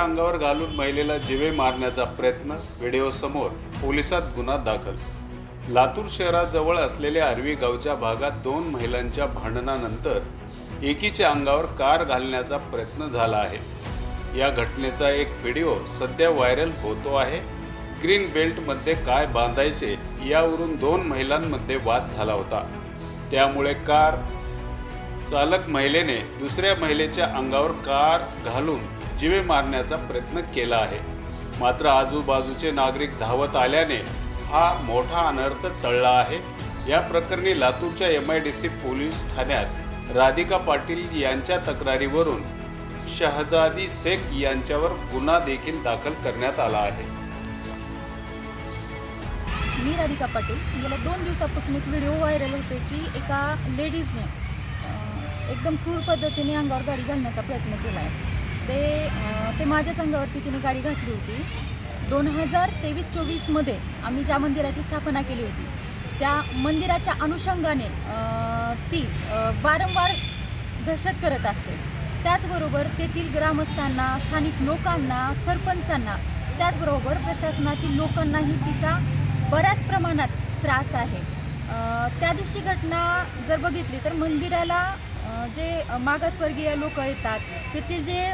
अंगावर घालून महिलेला जिवे मारण्याचा प्रयत्न व्हिडिओ समोर पोलिसात गुन्हा दाखल. लातूर शहराजवळ असलेल्या आर्वी गावच्या भागात दोन महिलांच्या भांडणानंतर एकीच्या अंगावर कार घालण्याचा प्रयत्न झाला आहे. या घटनेचा एक व्हिडिओ सध्या व्हायरल होतो आहे. ग्रीन बेल्टमध्ये काय बांधायचे यावरून दोन महिलांमध्ये वाद झाला होता. त्यामुळे कार चालक महिलेने दुसऱ्या महिलेच्या अंगावर कार घालून जीवे मारण्याचा प्रयत्न केला आहे. मात्र आजूबाजूचे नागरिक धावत आल्याने हा मोठा अनर्थ टळला आहे. या प्रकरणी लातूरच्या M I D C police ठाण्यात राधिका पाटील यांच्या तक्रारीवरून शहजादी शेख यांच्यावर गुन्हा देखील दाखल करण्यात आला आहे. मी राधिका पाटील. गेल्या दोन दिवसापासून एक व्हिडिओ व्हायरल होतो की एका लेडीजने एकदम क्रूर पद्धतीने अंगावर गाडी घालण्याचा प्रयत्न केला आहे. ते ते माझ्याच अंगावरती तिने गाडी घातली होती. दोन हजार तेवीस चोवीसमध्ये आम्ही ज्या मंदिराची स्थापना केली होती त्या मंदिराच्या अनुषंगाने ती वारंवार दहशत करत असते. त्याचबरोबर तेथील ग्रामस्थांना स्थानिक लोकांना सरपंचांना त्याचबरोबर प्रशासनातील लोकांनाही तिचा बऱ्याच प्रमाणात त्रास आहे. त्या दिवशी घटना जर बघितली तर मंदिराला जे मागासवर्गीय लोक येतात तेथील जे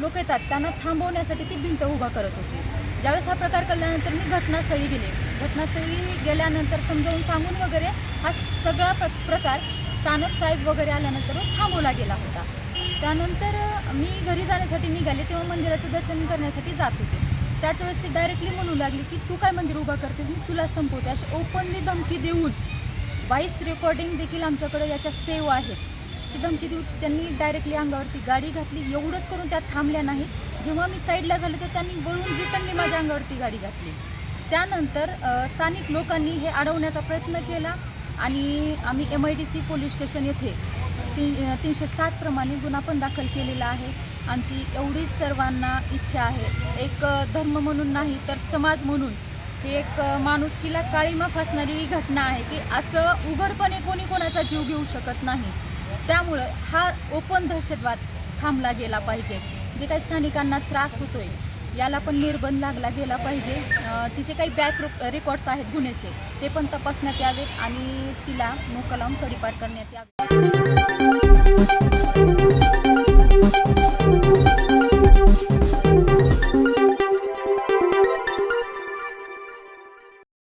लोक येतात त्यांना थांबवण्यासाठी ती भिंत उभा करत होती. ज्यावेळेस हा प्रकार कळल्यानंतर मी घटनास्थळी गेले. घटनास्थळी गेल्यानंतर समजावून सांगून वगैरे हा सगळा प्र प्रकार सानप साहेब वगैरे आल्यानंतर थांबवला गेला होता. त्यानंतर मी घरी जाण्यासाठी निघाले तेव्हा मंदिराचं दर्शन करण्यासाठी जात होते. त्याच वेळेस ती डायरेक्टली म्हणू लागली की तू काय मंदिर उभा करतेस? मी तुला संपवते. अशी ओपनली धमकी देऊन व्हॉइस रेकॉर्डिंग देखील आमच्याकडे याच्या सेव आहेत. अशी धमकी देऊन त्यांनी डायरेक्टली अंगावरती गाडी घातली. एवढंच करून त्या थांबल्या नाहीत. जेव्हा मी साईडला झालो तर त्यांनी वळून रिटर्नली माझ्या अंगावरती गाडी घातली. त्यानंतर स्थानिक लोकांनी हे अडवण्याचा प्रयत्न केला आणि आम्ही M I D C police station येथे तीन तीनशे सात प्रमाणे गुन्हा पण दाखल केलेला आहे. आमची एवढीच सर्वांना इच्छा आहे. एक धर्म म्हणून नाही तर समाज म्हणून. ही एक माणुसकीला काळीमा फासणारी घटना आहे की असं उघडपणे कोणी कोणाचा जीव घेऊ शकत नाही. त्यामुळं हा ओपन दहशतवाद थांबला गेला पाहिजे. जे काही स्थानिकांना त्रास होतोय याला पण निर्बंध लागला गेला पाहिजे. तिचे काही बॅक रेकॉर्ड्स आहेत गुन्ह्याचे ते पण तपासण्यात यावेत आणि तिला मोका लावून तडीपार करण्यात यावे.